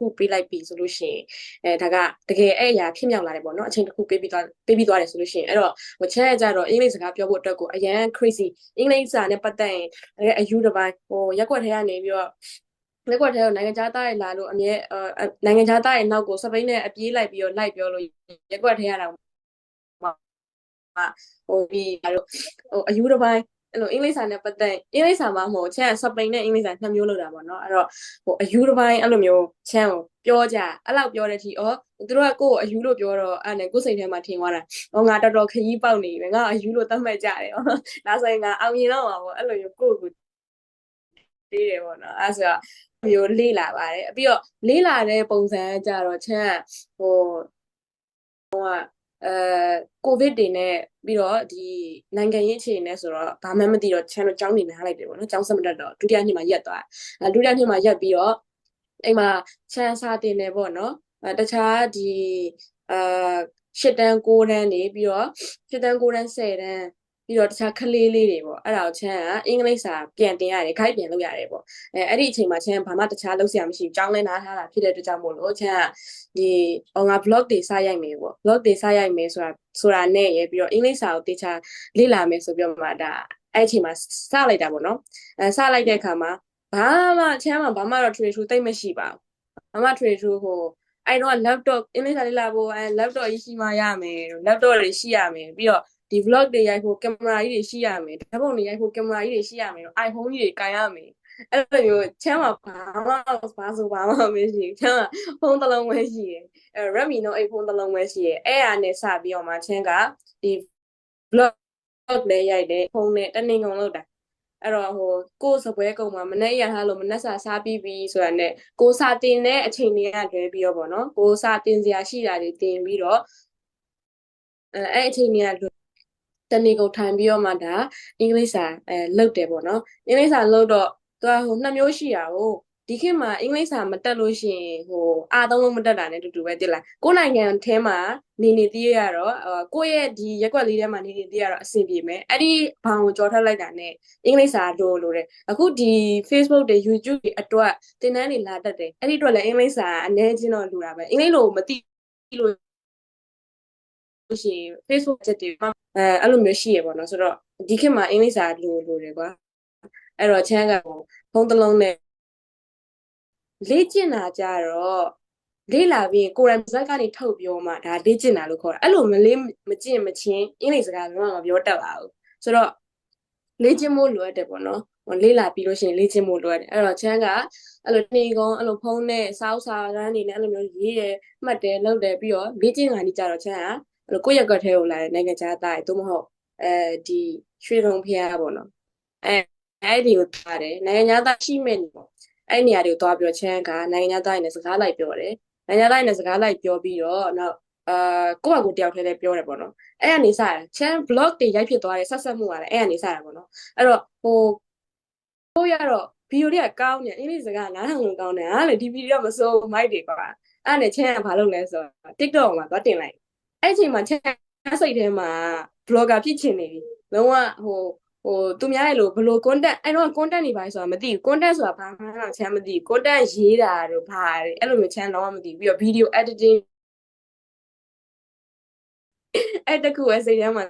ခုပေးလိုက်ပြီဆိုလို့ရှိရင်အဲဒါကတကယ်အဲ့အရာဖြစ်မြောက်လာတယ်ပေါ့နော်အချိန်တစ်ခုပေးပြီးသွားပေးပြီးသွားတယ်ဆိုလို့ရှိရင်အဲ့တော့ဟိုချက်ရကြတော့အင်္ဂလိပ်စကားပြောဖို့အတွက်ကိုအရန် crazy အင်္ဂလိပ်စာနဲ့ပတ်သက်ရင်အဲ့အယူတစ်ပိုင်းဟိုရက်ွက်ထဲကနေပြီးတော့လက်ကွက်ထဲကိုနိုင်ငံခြားသားတွေလာလို့အမြဲအဲနိုင်ငံခြားသားတွေနောက်ကိုစပိန်နဲ့အပြေးလိုက်ပြီးတော့လိုက်ပြောလို့ရက်ကွက်ထဲရတာဟိုဒီဟိုအယူတစ်ပိုင်း အဲ့လိုအင်္ဂလိပ်စာနဲ့ပတ်သက်အင်္ဂလိပ်စာမှာမဟုတ်ချမ်းစပိန်နဲ့အင်္ဂလိပ်စာနှစ်မျိုးလောက်တာပေါ့နော်အဲ့တော့ဟိုအယူတစ်ပိုင်းအဲ့လိုမျိုးချမ်းကိုပြောကြအဲ့လောက်ပြောတဲ့ทีဩသူတို့ကကိုယ့်ကိုအယူလို့ပြောတော့အဲ့နဲ့ကိုယ်စိတ်ထဲမှာထင်သွားတာဟောငါတော်တော်ခရီးပေါက်နေပြီငါအယူလို့သတ်မှတ်ကြတယ်ဟောဒါဆိုရင်ငါအောင်မြင်တော့မှာပေါ့အဲ့လိုမျိုးကိုယ့်ကိုသေးတယ်ပေါ့နော်အဲ့ဆိုတော့မျိုးလေးလာပါတယ်ပြီးတော့လေးလာတဲ့ပုံစံကြတော့ချမ်းဟိုဟိုက အဲကိုဗစ်တွေနဲ့ပြီးတော့ဒီနိုင်ငံရေးအခြေအနေဆိုတော့ဘာမှမသိတော့ channel ကျောင်းနေနားလိုက်တယ်ပေါ့နော်ကျောင်းစမတက်တော့ဒုတိယနှစ်မှာရက်သွားအဲဒုတိယနှစ်မှာရက်ပြီးတော့အိမ်မှာ channel စာတင်နေပေါ့နော်အဲတခြားဒီအာရှစ်တန်း9တန်းနေပြီးတော့ရှစ်တန်း9တန်း10တန်း ပြီးတော့တခြားခလေးလေးတွေပေါ့အဲ့ဒါကိုချမ်းကအင်္ဂလိပ်စာပြန်တင်ရတယ်ခိုက်ပြန်လုပ်ရတယ်ပေါ့အဲအဲ့ဒီအချိန်မှာချမ်းကဘာမှတခြားလုပ်စရာမရှိဘူးကြောင်းလဲနားထားတာဖြစ်တဲ့အတွက်ကြောင့်မို့လို့ချမ်းကဒီဟောငါ blog တွေစရိုက်မယ်ပေါ့ blog တွေစရိုက်မယ်ဆိုတာဆိုတာနဲ့ရပြီးတော့အင်္ဂလိပ်စာကိုတေချာလေ့လာမယ်ဆိုပြီးတော့မှဒါအဲ့အချိန်မှာစလိုက်တာပေါ့နော်အဲစလိုက်တဲ့အခါမှာဘာမှချမ်းမှာဘာမှတော့ trade through တိတ်မရှိပါဘူးဘာမှ trade through ဟိုအဲ့တော့ laptop အင်္ဂလိပ်စာလေ့လာဖို့အဲ laptop ကြီးရှိမှရမယ် laptop တွေရှိရမယ်ပြီးတော့ ဒီ vlog တွေရိုက်ဖို့ကင်မရာကြီးတွေရှိရမယ်ဓာတ်ပုံတွေရိုက်ဖို့ကင်မရာကြီးတွေရှိရမယ် iPhone ကြီးတွေကင်ရမယ်အဲ့လိုမျိုးချမ်းမှာဘာမှဘာဆိုဘာမှမရှိဘူးချမ်းမှာဖုန်းတစ်လုံးပဲရှိတယ်အဲ Redmi Note 8ဖုန်းတစ်လုံးပဲရှိတယ်အဲ့အားနဲ့စပြီးတော့မှချမ်းကဒီ vlog လည်းရိုက်တယ်ဖုန်းနဲ့တနင်္ဂနွေလောက်တာအဲ့တော့ဟိုကိုယ်စပွဲကုံမှာမနေ့ရထားလို့မနေ့စာစားပြီးပြီဆိုတာနဲ့ကိုစာတင်တဲ့အချိန်တွေကလွဲပြီးတော့ပေါ့နော်ကိုစာတင်စရာရှိတာတွေတင်ပြီးတော့အဲအဲ့အချိန်တွေက တနေ့ကုန်ထိုင်ပြီးတော့မှဒါအင်္ဂလိပ်စာအဲလုပ်တယ်ပေါ့နော်အင်္ဂလိပ်စာလုပ်တော့သူကဟိုနှစ်မျိုးရှိတာဟိုဒီခေတ်မှာအင်္ဂလိပ်စာမတက်လို့ရှိရင်ဟိုအားသုံးလုံးမတက်တာနဲ့တူတူပဲတိလားကိုယ်နိုင်ငံထဲမှာနေနေသေးရတော့ကိုယ့်ရဲ့ဒီရက်ွက်လေးထဲမှာနေနေသေးရတော့အဆင်ပြေမယ်အဲ့ဒီဘောင်ကိုကြော်ထွက်လိုက်တာနဲ့အင်္ဂလိပ်စာလိုလိုတယ်အခုဒီ Facebook တွေ YouTube တွေအတွက်သင်တန်းတွေလာတက်တယ်အဲ့ဒီအတွက်လည်းအင်္ဂလိပ်စာအနည်းချင်းတော့လိုတာပဲအင်္ဂလိပ်လိုမသိလို့ ရှိရင် Facebook ချက်တွေအဲအဲ့လိုမျိုးရှိရပေါ့နော်ဆိုတော့ဒီခေတ်မှာအင်္ဂလိပ်စာလိုလိုတယ်ကွာအဲ့တော့ချမ်းကဖုန်းတစ်လုံးနဲ့လေ့ကျင့်တာကြတော့လေ့လာပြီးကိုရမ်ဇက်ကနေထုတ်ပြောမှဒါလေ့ကျင့်တာလို့ခေါ်တာအဲ့လိုမလေးမကျင့်မချင်းအင်္ဂလိပ်စကားလုံးဝမပြောတတ်ပါဘူးဆိုတော့လေ့ကျင့်ဖို့လိုအပ်တယ်ပေါ့နော်လေ့လာပြီးလို့ရှိရင်လေ့ကျင့်ဖို့လိုအပ်တယ်အဲ့တော့ချမ်းကအဲ့လိုနေကုန်းအဲ့လိုဖုန်းနဲ့စောက်စာရမ်းနေနဲ့အဲ့လိုမျိုးရေးရမှတ်တယ်လုပ်တယ်ပြီးတော့လေ့ကျင့်တာနေကြတော့ချမ်းက အဲ့လိုကိုယ့်ရက်ကထဲကိုလာတဲ့နိုင်ငံခြားသားတွေသို့မဟုတ်အဲဒီရွှေတုံဖျားပေါ့နော်အဲအဲ့ဒီကိုသွားတယ်နိုင်ငံခြားသားရှိမဲ့နေပေါ့အဲ့နေရာတွေကိုသွားပြောချမ်းကနိုင်ငံခြားသားတွေနဲ့စကားလိုက်ပြောတယ်နိုင်ငံသားတွေနဲ့စကားလိုက်ပြောပြီးတော့နောက်အာကိုယ့်အကူတယောက်ထဲလည်းပြောတယ်ပေါ့နော်အဲ့ကနေစတယ်ချမ်း blog တွေရိုက်ဖြစ်သွားတယ်ဆက်ဆက်မှုကလည်းအဲ့ကနေစတာပေါ့နော်အဲ့တော့ဟိုကိုရတော့ဗီဒီယိုတွေကကောင်းတယ်အင်္ဂလိပ်စကားနားထောင်လို့ကောင်းတယ်ဟာလေဒီဗီဒီယိုကမစိုးမိုက်တွေကွာအဲ့နဲ့ချမ်းကဘာလုပ်လဲဆိုတော့ TikTok မှာသွားတင်လိုက် အဲ့ချိန်မှာချက်စိတ်ထဲမှာ blogger ဖြစ်ချင်နေပြီလုံးဝဟိုဟိုသူများရဲ့လို့ဘလို့ content အဲ့တော့ content နေပါဆိုတာမသိဘူး content ဆိုတာဘာမှတော့ချမ်းမသိဘူး content ရေးတာတို့ဘာတွေအဲ့လိုမျိုးချမ်းတော့မသိဘူးပြီးတော့ video editing အဲ့တခုပဲစိတ်ထဲမှာ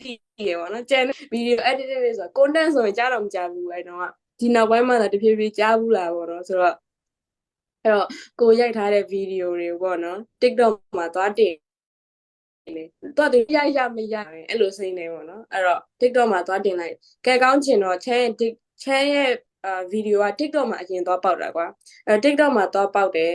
တည်ရပါတော့ကျန် video editing တွေဆိုတာ content ဆိုရင်ကြားတော့မကြားဘူးအဲ့တော့ဒီနောက်ပိုင်းမှာတဖြည်းဖြည်းကြားဘူးလာပေါ့နော်ဆိုတော့အဲ့တော့ကိုရိုက်ထားတဲ့ video တွေပေါ့နော် TikTok မှာသွားတင် လေတော့သူရရမရအဲ့လိုစိမ့်နေပေါ့နော်အဲ့တော့ TikTok မှာသွားတင်လိုက်ကဲကောင်းချင်တော့ချမ်းချမ်းရဲ့အာဗီဒီယိုက TikTok မှာအရင်သွားပေါက်တာကွာအဲ TikTok မှာသွားပေါက်တယ်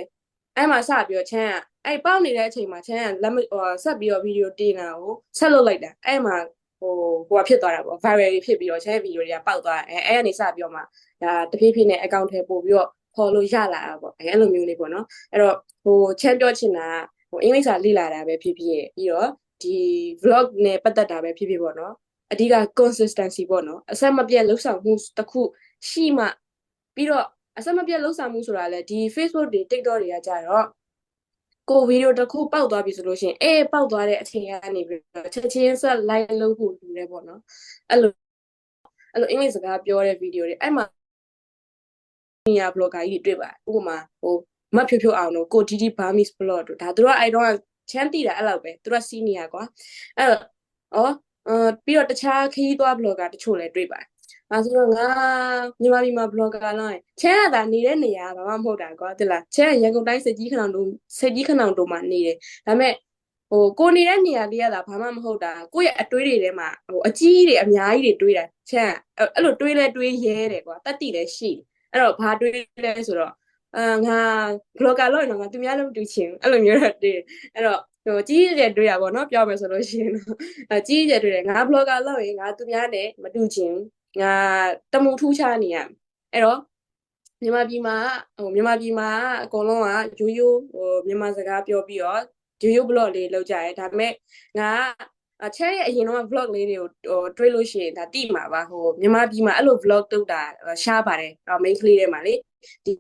အဲ့မှာစပြီးတော့ချမ်းကအဲ့ပေါက်နေတဲ့အချိန်မှာချမ်းကလက်ဟိုဆက်ပြီးတော့ဗီဒီယိုတင်တာကိုဆက်လုပ်လိုက်တာအဲ့မှာဟိုဟိုဖြစ်သွားတာပေါ့ viral ဖြစ်ပြီးတော့ချမ်းဗီဒီယိုတွေကပေါက်သွားတယ်အဲအဲ့ကနေစပြီးတော့မှဒါတဖြည်းဖြည်းနဲ့ account ထဲပို့ပြီးတော့ဖော်လို့ရလာတာပေါ့အဲ့လိုမျိုးလေးပေါ့နော်အဲ့တော့ဟိုချမ်းပြောချင်တာ ဟိုအင်္ဂလိပ်စာလေ့လာတာပဲဖြစ်ဖြစ်ပြီးတော့ဒီ vlog နဲ့ပတ်သက်တာပဲဖြစ်ဖြစ်ပေါ့နော်အဓိက consistency ပေါ့နော်အဆက်မပြတ်လှုပ်ဆောင်မှုတစ်ခုရှိမှပြီးတော့အဆက်မပြတ်လှုပ်ဆောင်မှုဆိုတာလည်းဒီ Facebook တွေ TikTok တွေကကြတော့ကိုဗီဒီယိုတစ်ခုပောက်သွားပြီဆိုလို့ရှိရင်အေးပောက်သွားတဲ့အချိန်ကနေပြီးတော့ချက်ချင်းဆက် like လုပ်ဖို့လူတယ်ပေါ့နော်အဲ့လိုအဲ့လိုအင်္ဂလိပ်စကားပြောတဲ့ဗီဒီယိုတွေအဲ့မှာနေရာ blogger ကြီးတွေတွေ့ပါဥပမာဟို မတ်ဖြိုးဖြိုးအောင်တို့ကိုဒီဒီဘာမစ်ဘလော့တို့ဒါသူတို့ကအဲ့တော့ချမ်းတီတာအဲ့လောက်ပဲသူတို့စီနီယာကွာအဲ့တော့အော်အာပြီးတော့တခြားခရီးသွားဘလော့ဂါတချို့လည်းတွေ့ပါတယ်။အဲဆိုတော့ငါမြန်မာပြည်မှာဘလော့ဂါလာရင်ချမ်းရတာနေတဲ့နေရာဘာမှမဟုတ်တာကွာတိလားချမ်းရန်ကုန်တိုင်းစစ်ကြီးခဏောင်တို့စစ်ကြီးခဏောင်တို့မှာနေတယ်ဒါပေမဲ့ဟိုကိုနေတဲ့နေရာလေးရတာဘာမှမဟုတ်တာကိုယ့်ရဲ့အတွေးတွေထဲမှာဟိုအကြီးတွေအများကြီးတွေတွေးတာချမ်းအဲ့လိုတွေးလဲတွေးရဲတယ်ကွာတက်တိလည်းရှိအဲ့တော့ဘာတွေးလဲဆိုတော့ အာငါ blogger လို့တော့ငါသူများလည်းမတူချင်အဲ့လိုမျိုးတော့တွေ့အဲ့တော့ဟိုကြီးကြီးတွေ့ရပါတော့ပြောမယ်ဆိုလို့ရှိရင်တော့အကြီးကြီးတွေ့တယ်ငါ blogger လို့ရင်ငါသူများနဲ့မတူချင်ငါတမူထူးခြားနေရအဲ့တော့မြန်မာပြည်မှာဟိုမြန်မာပြည်မှာအကုန်လုံးကရိုးရိုးဟိုမြန်မာစကားပြောပြီးတော့ရိုးရိုး blog လေးလောက်ကြရဲဒါပေမဲ့ငါအချက်ရဲ့အရင်တော့ vlog လေးတွေကိုဟိုတွေးလို့ရှိရင်ဒါတိမှာပါဟိုမြန်မာပြည်မှာအဲ့လို vlog တုတ်တာရှားပါတယ် main ကလေးထဲမှာလေဒီ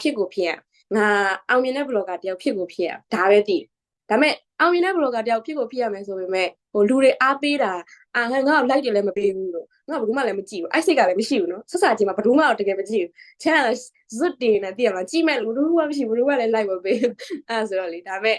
ဖြစ်ကိုဖြစ်ရငါအောင်မြင်တဲ့ blogger တယောက်ဖြစ်ကိုဖြစ်ရဒါပဲတိဒါပေမဲ့အောင်မြင်တဲ့ blogger တယောက်ဖြစ်ကိုဖြစ်ရမယ်ဆိုပေမဲ့ဟိုလူတွေအားပေးတာအာငါငါ့ကို like တွေလည်းမပေးဘူးလို့ငါဘယ်သူမှလည်းမကြည့်ဘူးအဲ့စိတ်ကလည်းမရှိဘူးနော်ဆက်စားချင်းမှာဘယ်သူမှတော့တကယ်မကြည့်ဘူးချမ်းလည်းဇွတ်တင်နေတည်ရမှာကြည့်မဲ့လူတို့ကမရှိဘူးလူကလည်း like မပေးဘူးအဲ့ဆိုတော့လေဒါပေမဲ့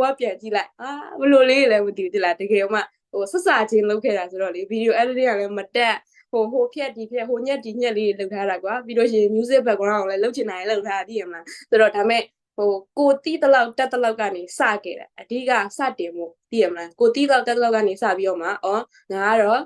ဘွားပြန်ကြည့်လိုက်အာဘလို့လေးလည်းမသိဘူးတိလားတကယ်မှဟိုဆက်စားချင်းလုပ်ခဲ့တာဆိုတော့လေဗီဒီယို editing ကလည်းမတက် ဟိုဟိုဖြက်ဒီဖြက်ဟိုညက်ဒီညက်လေးလုပ်ထားတာကွာပြီးတော့ရှင် music background ကိုလည်းလုပ်ချင်တာလည်းလုပ်ထားတာသိရမလားဆိုတော့ဒါမဲ့ဟိုကိုတီးတလောက်တက်တလောက်ကနေစခဲ့တယ်အဓိကစတင်မှုသိရမလားကိုတီးတလောက်တက်တလောက်ကနေစပြီးတော့မှဩငါကတော့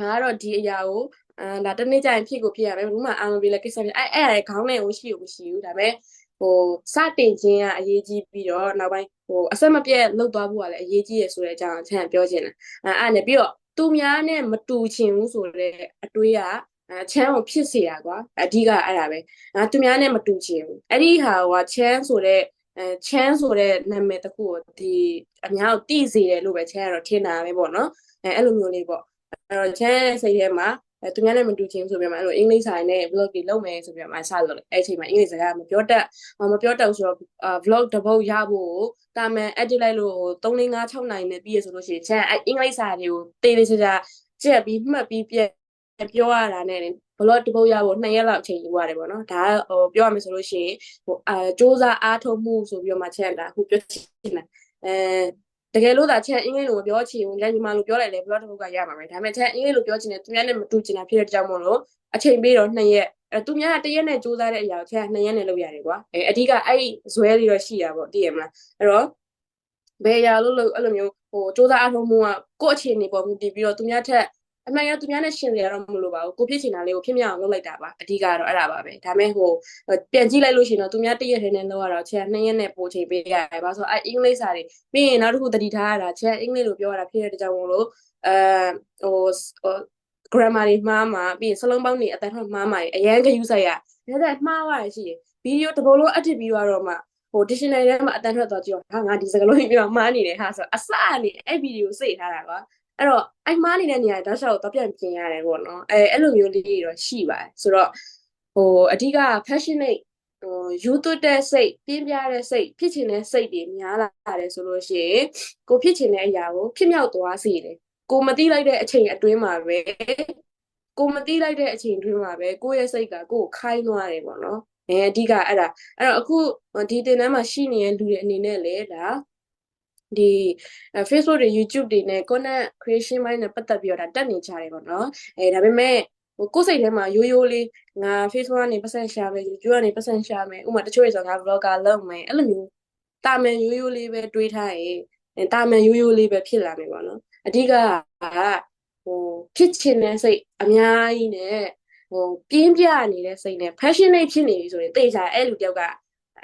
ငါကတော့ဒီအရာကိုအာဒါတနေ့ကျရင်ဖြစ်ကိုဖြစ်ရမယ်ဘယ်မှအာမပေးလဲကိစ္စဖြစ်အဲ့အဲ့ခေါင်းနဲ့ကိုရှိကိုမရှိဘူးဒါပေမဲ့ဟိုစတင်ခြင်းကအရေးကြီးပြီးတော့နောက်ပိုင်းဟိုအဆက်မပြတ်လှုပ်သွားဖို့ကလည်းအရေးကြီးရဆိုတဲ့အကြောင်းအချက်ပြောချင်တယ်အဲအဲ့နဲ့ပြီးတော့ သူများနဲ့မတူချင်ဘူးဆိုတဲ့အတွေးကအဲချမ်းကိုဖြစ်စေတာကွာအဓိကအဲ့ဒါပဲအဲသူများနဲ့မတူချင်ဘူးအဲ့ဒီဟာကချမ်းဆိုတဲ့အဲချမ်းဆိုတဲ့နာမည်တစ်ခုကိုဒီအများကိုတိစေတယ်လို့ပဲချမ်းကတော့ထင်တာပဲပေါ့နော်အဲအဲ့လိုမျိုးလေးပေါ့အဲ့တော့ချမ်းစိတ်ထဲမှာ အဲသူများနဲ့မတူချင်းဆိုပြမှာအဲ့လိုအင်္ဂလိပ်ဆိုင်နဲ့ vlog တွေလုပ်မယ်ဆိုပြမှာစလုပ်တယ်အဲ့အချိန်မှာအင်္ဂလိပ်စကားမပြောတတ်မပြောတတ်ဆိုတော့ vlog တစ်ပုတ်ရဖို့တာမန် edit လိုက်လို့3 4 5 6နိုင်နဲ့ပြီးရဆိုလို့ရှိရင်ချမ်းအဲ့အင်္ဂလိပ်စာတွေကိုတေးသေးချာချာကြက်ပြီးမှတ်ပြီးပြက်ပြောရတာနဲ့ဘလော့တပုတ်ရဖို့2ရက်လောက်အချိန်ယူရတယ်ပေါ့နော်ဒါဟိုပြောရမယ်ဆိုလို့ရှိရင်ဟိုအာစ조사အားထုတ်မှုဆိုပြီးတော့မှချက်တာဟိုပြောချင်တာအဲ တကယ်လို့ဒါချက်အင်္ဂလိပ်လိုပြောချင်ရင်ညီမလိုပြောလိုက်လေဘလော့တပုတ်ကရမှာပဲဒါပေမဲ့ချက်အင်္ဂလိပ်လိုပြောချင်တယ်သူများနဲ့မတူချင်တာဖြစ်တဲ့ကြောင့်မို့လို့အချိန်ပေးတော့2ရက်အဲသူများကတရက်နဲ့စူးစမ်းတဲ့အရာကိုချက်2ရက်နဲ့လုပ်ရတယ်ကွာအဲအဓိကအဲ့ဇွဲလေးတော့ရှိတာပေါ့သိရမလားအဲ့တော့ဘယ်ရာလို့လို့အဲ့လိုမျိုးဟိုစူးစမ်းအားထုတ်မှုကကိုယ့်အခြေအနေပေါ်မူတည်ပြီးတော့သူများထက် အမှန်ရသူများနဲ့ရှင်ရတော့မလို့ပါဘူးကိုဖြစ်ချင်တာလေးကိုဖြစ်မြောက်အောင်လုပ်လိုက်တာပါအဓိကတော့အဲ့ဒါပါပဲဒါမဲ့ဟိုပြန်ကြည့်လိုက်လို့ရှိရင်တော့သူများတရက်ထဲနဲ့လောက်ရတော့ချက်နှစ်ရက်နဲ့ပို့ချိန်ပေးရတယ်ဘာလို့ဆိုအဲ့အင်္ဂလိပ်စာတွေပြီးရင်နောက်တစ်ခုတတိထားရတာချက်အင်္ဂလိပ်လိုပြောရတာဖြစ်တဲ့ကြောင့်မို့လို့အဲဟို grammar တွေမှားမှာပြီးရင်စလုံးပေါင်းတွေအတန်းထွက်မှားမှာအရန်ဂယူဆိုင်ရဒါតែမှားသွားရရှိတယ်ဗီဒီယိုတဘောလုံးအတစ်ပြီးတော့မှဟို dictionary ထဲမှာအတန်းထွက်သွားကြည့်တော့ဟာငါဒီစကားလုံးကြီးပြောမှားနေတယ်ဟာဆိုအစအနေအဲ့ဗီဒီယိုစိတ်ထားတာကွာ အဲ့တော့အိုင်မားနေတဲ့နေရာတောက်လျှောက်တော့ပြန်ပြင်ရတယ်ပေါ့နော်အဲအဲ့လိုမျိုးလေးတွေတော့ရှိပါတယ်ဆိုတော့ဟိုအဓိက passionate ဟိုယူသွတ်တဲ့စိတ်ပြင်းပြတဲ့စိတ်ဖြစ်ချင်တဲ့စိတ်တွေများလာတယ်ဆိုလို့ရှိရင်ကိုဖြစ်ချင်တဲ့အရာကိုဖြစ်မြောက်သွားစေတယ်ကိုမသိလိုက်တဲ့အချိန်အတွင်းမှာပဲကိုမသိလိုက်တဲ့အချိန်အတွင်းမှာပဲကိုယ့်ရဲ့စိတ်ကကိုယ်ခိုင်းသွားတယ်ပေါ့နော်အဲအဓိကအဲ့ဒါအဲ့တော့အခုဒီတင်တန်းမှာရှိနေတဲ့လူတွေအနေနဲ့လည်းဒါ ဒီ Facebook တွေ YouTube တွေနဲ့ content creation ပိုင်းနဲ့ပတ်သက်ပြီးတော့ဒါတက်နေကြတယ်ပေါ့နော်အဲဒါပေမဲ့ဟိုကိုယ်စိတ်ထဲမှာရိုးရိုးလေးငါ Facebook ကနေပတ်စံရှာမယ် YouTube ကနေပတ်စံရှာမယ်ဥပမာတချို့တွေဆိုငါ vlogger လုပ်မယ်အဲ့လိုမျိုးတာမန်ရိုးရိုးလေးပဲတွေးထားရင်တာမန်ရိုးရိုးလေးပဲဖြစ်လာမယ်ပေါ့နော်အဓိကဟိုဖြစ်ချင်တဲ့စိတ်အများကြီးနဲ့ဟိုပြင်းပြနေတဲ့စိတ်နဲ့ passionate ဖြစ်နေပြီဆိုရင်တေချာအဲ့လူတယောက်က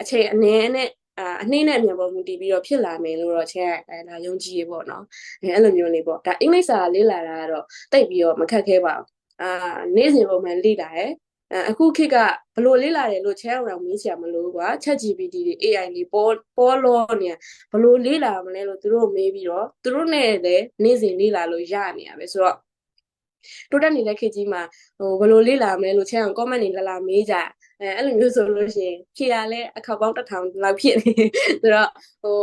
အချိန်အနည်းနဲ့ အာအနှိမ့်နဲ့အမြန်ပေါ်မူတည်ပြီးတော့ဖြစ်လာမယ်လို့တော့ချက်အဲဒါယုံကြည်ရပေါ့နော်အဲအဲ့လိုမျိုးလေးပေါ့ဒါအင်္ဂလိပ်စာလေးလာတာကတော့တိတ်ပြီးတော့မခက်ခဲပါဘူးအာနေ့စဉ်ပုံမှန်လေ့လာရဲအခုခေတ်ကဘလို့လေးလာတယ်လို့ချဲအောင်မေးစရာမလိုကွာ ChatGPT တွေ AI တွေပေါ်ပေါ်လို့နေဘလို့လေးလာမလဲလို့သူတို့မေးပြီးတော့သူတို့နဲ့လည်းနေ့စဉ်လေးလာလို့ရနေရပဲဆိုတော့တိုးတက်နေတဲ့ခေတ်ကြီးမှာဟိုဘယ်လိုလေ့လာမလဲလို့ချမ်းအောင် comment တွေလာလာမေးကြ အဲအဲ့လိုမျိုးဆိုလို့ရှိရင်ဖြေရလဲအခေါက်ပေါင်းတစ်ထောင်လောက်ဖြစ်နေဆိုတော့ဟို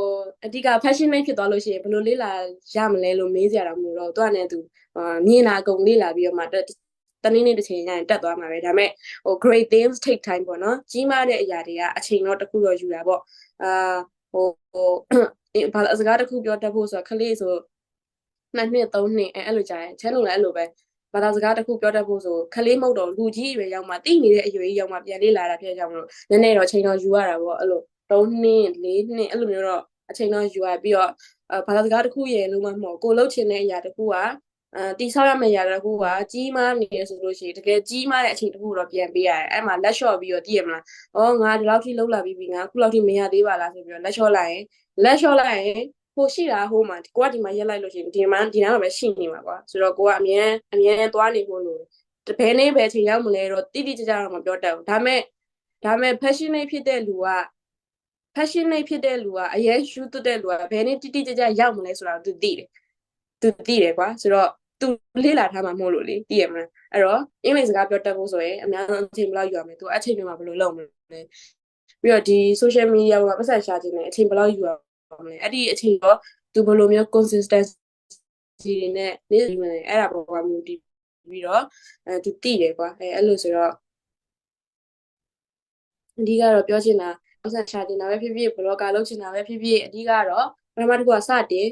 အဓိက passionate ဖြစ်သွားလို့ရှိရင်ဘယ်လိုလေ့လာရမလဲလို့မေးကြတာမျိုးတော့သူကလည်းသူမြင်လာအကုန်လေ့လာပြီးတော့မှတနည်းနည်းတစ်ချိန်ရရင်တက်သွားမှာပဲဒါပေမဲ့ဟို great things take time ပေါ့နော်ကြီးမားတဲ့အရာတွေကအချိန်တော့တစ်ခုတော့ယူတာပေါ့အာဟိုဟိုဘာလဲစကားတစ်ခုပြောတတ်ဖို့ဆိုတော့ခလေးဆိုနှစ်နှစ်သုံးနှစ်အဲအဲ့လိုကြာရင် channel လည်းအဲ့လိုပဲ ဘာသာစကားတစ်ခုပြောတတ်ဖို့ဆိုခလေးမဟုတ်တော့လူကြီးအရွယ်ရောက်မှတိနေတဲ့အရွယ်ကြီးရောက်မှပြန်လေးလာတာဖြစ်ကြအောင်လို့နည်းနည်းတော့ချိန်တော့ယူရတာပေါ့အဲ့လို3နှစ်4နှစ်အဲ့လိုမျိုးတော့အချိန်တော့ယူရပြီးတော့ဘာသာစကားတစ်ခုရဲ့လုံးဝမဟုတ်ကိုလှုပ်ချင်တဲ့အရာတစ်ခုကအဲတိဆောက်ရမယ့်ຢာတစ်ခုကကြီးမားနေရဆိုလို့ရှိရင်တကယ်ကြီးမားတဲ့အချိန်တစ်ခုတော့ပြန်ပေးရတယ်အဲ့မှာလက်လျှော့ပြီးတော့တည်ရမလားဩငါဒီလောက်ထိလှုပ်လာပြီးပြီငါခုလောက်ထိမရသေးပါလားဆိုပြီးတော့လက်လျှော့လိုက်ရင်လက်လျှော့လိုက်ရင် ဟိုရှိတာဟိုမှာကိုကဒီမှာရက်လိုက်လို့ရှိရင်ဒီမှာဒီနားမှာပဲရှိနေမှာကွာဆိုတော့ကိုကအမြဲအမြဲသွားနေဖို့လို့ဘယ်နေ့ပဲချိန်ရောက်မလဲတော့တိတိကျကျတော့မပြောတတ်ဘူးဒါမဲ့ဒါမဲ့ passionate ဖြစ်တဲ့လူက passionate ဖြစ်တဲ့လူကအရင်ရှူသွတ်တဲ့လူကဘယ်နေ့တိတိကျကျရောက်မလဲဆိုတာသူသိတယ်သူသိတယ်ကွာဆိုတော့သူလေ့လာထားမှာမဟုတ်လို့လေသိရမလားအဲ့တော့အင်္ဂလိပ်စကားပြောတတ်ဖို့ဆိုရင်အများဆုံးအချိန်ဘယ်လောက်ယူရမလဲသူအချိန်တွေမှာဘယ်လိုလုပ်မလဲပြီးတော့ဒီ social media မှာပတ်သက်ရှာခြင်းနဲ့အချိန်ဘယ်လောက်ယူရ မလဲအဲ့ဒီအချိန်တော့သူဘယ်လိုမျိုး consistency တွေနဲ့နေမလဲအဲ့ဒါပေါ်မှာမျိုးတည်ပြီးတော့အဲသူသိတယ်ကွာအဲအဲ့လိုဆိုတော့အဓိကတော့ပြောချင်တာပတ်သက်ရှာခြင်းတာပဲဖြစ်ဖြစ် blogger လုပ်ချင်တာပဲဖြစ်ဖြစ်အဓိကတော့ပထမတစ်ခုကစတင်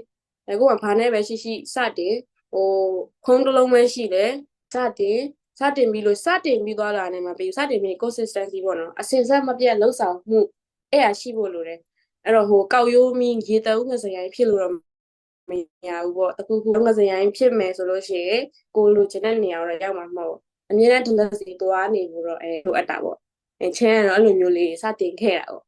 အခုကဘာနဲ့ပဲရှိရှိစတင်ဟိုခုံးတစ်လုံးပဲရှိတယ်စတင်စတင်ပြီးလို့စတင်ပြီးသွားတာနဲ့မပြီးစတင်ပြီး consistency ပေါ့နော်အစင်ဆက်မပြတ်လှုပ်ဆောင်မှုအဲ့အရှိဖို့လိုတယ် အဲ့တော့ဟိုကောက်ရိုးမီရေတအုပ်ငစရိုင်းဖြစ်လို့တော့မရဘူးပေါ့တခုခုငစရိုင်းဖြစ်မယ်ဆိုလို့ရှိရင်ကိုလိုချင်တဲ့နေရာတော့ရောက်မှာမဟုတ်အမြဲတမ်း tendency သွားနေဖို့တော့အဲလိုအပ်တာပေါ့အဲချဲကတော့အဲ့လိုမျိုးလေးစတင်ခဲ့တာပေါ့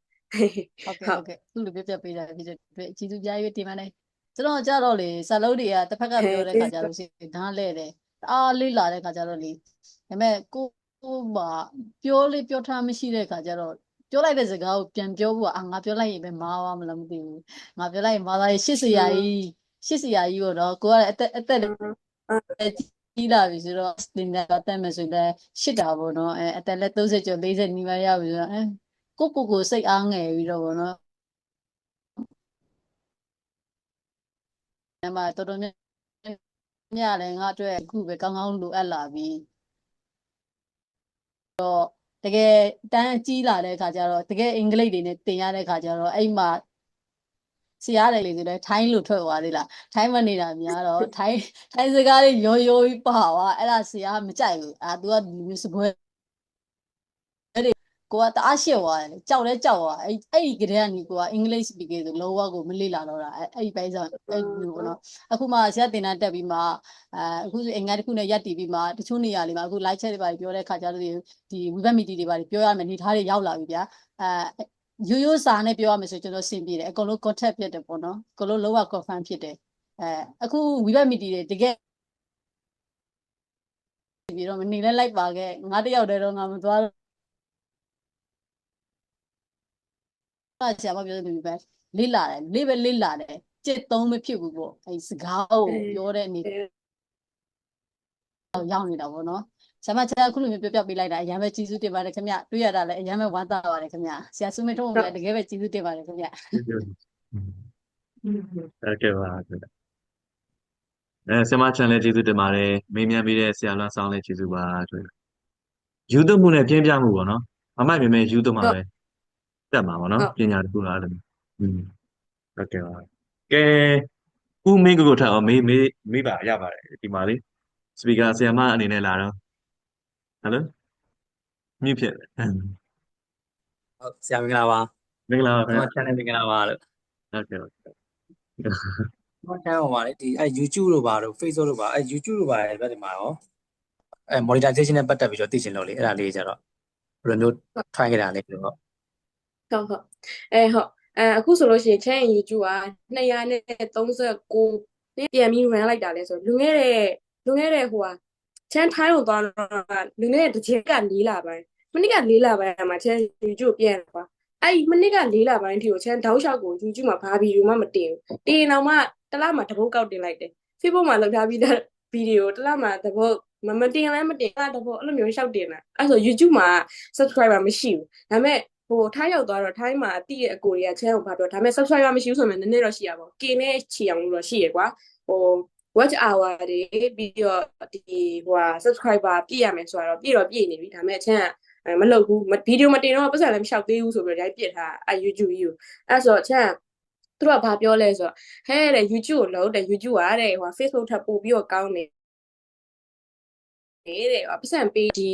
ဟုတ်ကဲ့ဟုတ်ကဲ့သူ့လိုပြပြပေးတာဖြစ်တဲ့အတွက်အကြီးစုကြားရွေးတင်ပါနဲ့ကျွန်တော်ကြတော့လေဇလုံးတွေကတစ်ဖက်ကပြောတဲ့ခါကျလို့ရှိရင်နားလဲတယ်အားလေးလာတဲ့ခါကျတော့လေဒါပေမဲ့ကိုကိုမှာပြောလေးပြောထားမရှိတဲ့ခါကျတော့ ပြောလိုက်တဲ့စကားကိုပြန်ပြောဖို့အာငါပြောလိုက်ရင်ပဲမားသွားမလားမသိဘူးငါပြောလိုက်ရင်မားသွားရင်ရှစ်စရာကြီးရှစ်စရာကြီးပေါ့နော်ကိုကအသက်အသက်ကြီးလာပြီဆိုတော့တင်တာတက်မယ်ဆိုတော့ရှစ်တာပေါ့နော်အဲအသက်လည်း30ကျော်40နီးပါးရောက်ပြီဆိုတော့အဲကိုကိုကိုစိတ်အားငယ်ပြီးတော့ပေါ့နော်အဲ့မှာတော်တော်များများလည်းငါအတွက်အခုပဲကောင်းကောင်းလိုအပ်လာပြီတော့ တကယ်တန်းကြီးလာတဲ့ခါကျတော့တကယ်အင်္ဂလိပ်တွေနဲ့သင်ရတဲ့ခါကျတော့အဲ့မှာဆရာတယ်လေဆိုတော့ထိုင်းလို့ထွက်သွားသေးလားထိုင်းမနေတာများတော့ထိုင်းထိုင်းစကားလေးရိုးရိုးကြီးပါသွားအဲ့ဒါဆရာမကြိုက်ဘူးအာ तू ကလူမျိုးစပွဲ ကိုကတအားရှက်သွားတယ်ကြောက်လဲကြောက်သွားအဲ့အဲ့ဒီကတည်းကနေကိုကအင်္ဂလိပ် speaking ဆိုလောဘကိုမလေ့လာတော့တာအဲ့အဲ့ဒီပိုင်းဆောင်အဲ့လိုပေါ့နော်အခုမှဆရာတင်တန်းတက်ပြီးမှအဲအခုအင်္ဂါတစ်ခုနဲ့ရက်တည်ပြီးမှတချို့နေရာလေးမှာအခု live chat တွေပါပြောတဲ့ခါကျတော့ဒီ web meeting တွေပါပြောရမယ်နေသားတွေရောက်လာပြီဗျာအဲရိုးရိုးစာနဲ့ပြောရမယ်ဆိုကျွန်တော်ဆင်ပြေတယ်အကုန်လုံး contact ဖြစ်တယ်ပေါ့နော်အကုန်လုံးလောဘ confirm ဖြစ်တယ်အဲအခု web meeting တွေတကယ်ပြီးတော့မနေလဲလိုက်ပါခဲ့ငါတယောက်တည်းတော့ငါမသွားက ဆရာမပြောတဲ့မျိုးပဲလိလာတယ်လိပဲလိလာတယ်จิตသုံးမဖြစ်ဘူးပေါ့အဲစကားကိုပြောတဲ့အနေရောက်နေတာပေါ့နော်ဆရာမဆရာခုလိုမျိုးပြောပြပေးလိုက်တာအရင်ပဲကျေးဇူးတင်ပါတယ်ခင်ဗျတွေ့ရတာလည်းအရင်ပဲဝမ်းသာပါတယ်ခင်ဗျဆရာစုမင်းထုံးကတကယ်ပဲကျေးဇူးတင်ပါတယ်ခင်ဗျဟုတ်ကဲ့ပါအဲဆရာမချန်လည်းကျေးဇူးတင်ပါတယ်မေးမြန်းပေးတဲ့ဆရာလွမ်းဆောင်လည်းကျေးဇူးပါတွေ့ယူသွမှုနဲ့ပြင်းပြမှုပေါ့နော်အမိုက်မြင်မဲ့ယူသွမှာပဲ တက်မှာပေါ့နော်ပညာတစ်ခုလားအဲ့လိုอืมဟုတ်ကဲ့ပါကဲဦးမင်းကိုကိုထပ်အောင်မေးမေးမေးပါရပါတယ်ဒီမှာလေးစပီကာဆရာမအနေနဲ့လာတော့ဟယ်လိုမြင့်ဖြစ်ဟုတ်ဆရာမင်္ဂလာပါမင်္ဂလာပါခင်ဗျာ channel မင်္ဂလာပါလို့ဟုတ်ကဲ့ဟုတ်ကဲ့ကျွန်တော် channel ပါလေဒီအဲ YouTube တို့ပါတို့ Facebook တို့ပါအဲ YouTube တို့ပါလေဘယ်ဒီမှာရောအဲ monetization နဲ့ပတ်သက်ပြီးတော့သိချင်လို့လေအဲ့ဒါလေးကြတော့ဘယ်လိုမျိုး try ခဲ့တာလဲလို့ ဟုတ်ဟုတ်ဟုတ်အဲဟုတ်အဲအခုဆိုလို့ရှိရင် chain YouTube က239ပြန်ပြီး run လိုက်တာလဲဆိုလူငယ်တဲ့လူငယ်တဲ့ဟိုဟာ chain ထိုင်းကိုသွားတော့လူငယ်တဲ့တစ်ချက်က၄လပိုင်းမနစ်က၄လပိုင်းမှာ chain YouTube ပြန်ကွာအဲ့ဒီမနစ်က၄လပိုင်းထိကို chain တောက်လျှောက်ကို YouTube မှာဘာဗီဒီယိုမှမတင်ဘူးတင်အောင်မှတစ်လမှာတစ်ပုတ်ကောက်တင်လိုက်တယ် Facebook မှာလောက်ထားပြီးတဲ့ဗီဒီယိုတစ်လမှာတစ်ပုတ်မမတင်လည်းမတင်တာတပုတ်အဲ့လိုမျိုးရှောက်တင်တာအဲ့ဆို YouTube မှာ subscriber မရှိဘူးဒါပေမဲ့ ဟိုထိုင်းရောက်သွားတော့ထိုင်းမှာအတိရဲ့အကိုတွေကချဲကိုဖတ်တော့ဒါပေမဲ့ subscriber မရှိဘူးဆိုမှနည်းနည်းတော့ရှိရပါဘူးကင်းနဲ့ချီအောင်လို့တော့ရှိရကွာဟို watch hour တွေပြီးတော့ဒီဟိုဟာ subscriber ပြည့်ရမယ်ဆိုတော့ပြည့်တော့ပြည့်နေပြီဒါပေမဲ့အချမ်းကအဲမလုပ်ဘူးဗီဒီယိုမတင်တော့ပတ်စံလည်းမလျှောက်သေးဘူးဆိုပြီးတော့ဒါပြစ်ထားအဲ YouTube ကြီးကိုအဲဆိုတော့အချမ်းသူတို့ကဘာပြောလဲဆိုတော့ဟဲတဲ့ YouTube ကိုလုံးတဲ့ YouTube ကတဲ့ဟို Facebook ထပ်ပို့ပြီးတော့ကောင်းနေတဲ့ပတ်စံပေးဒီ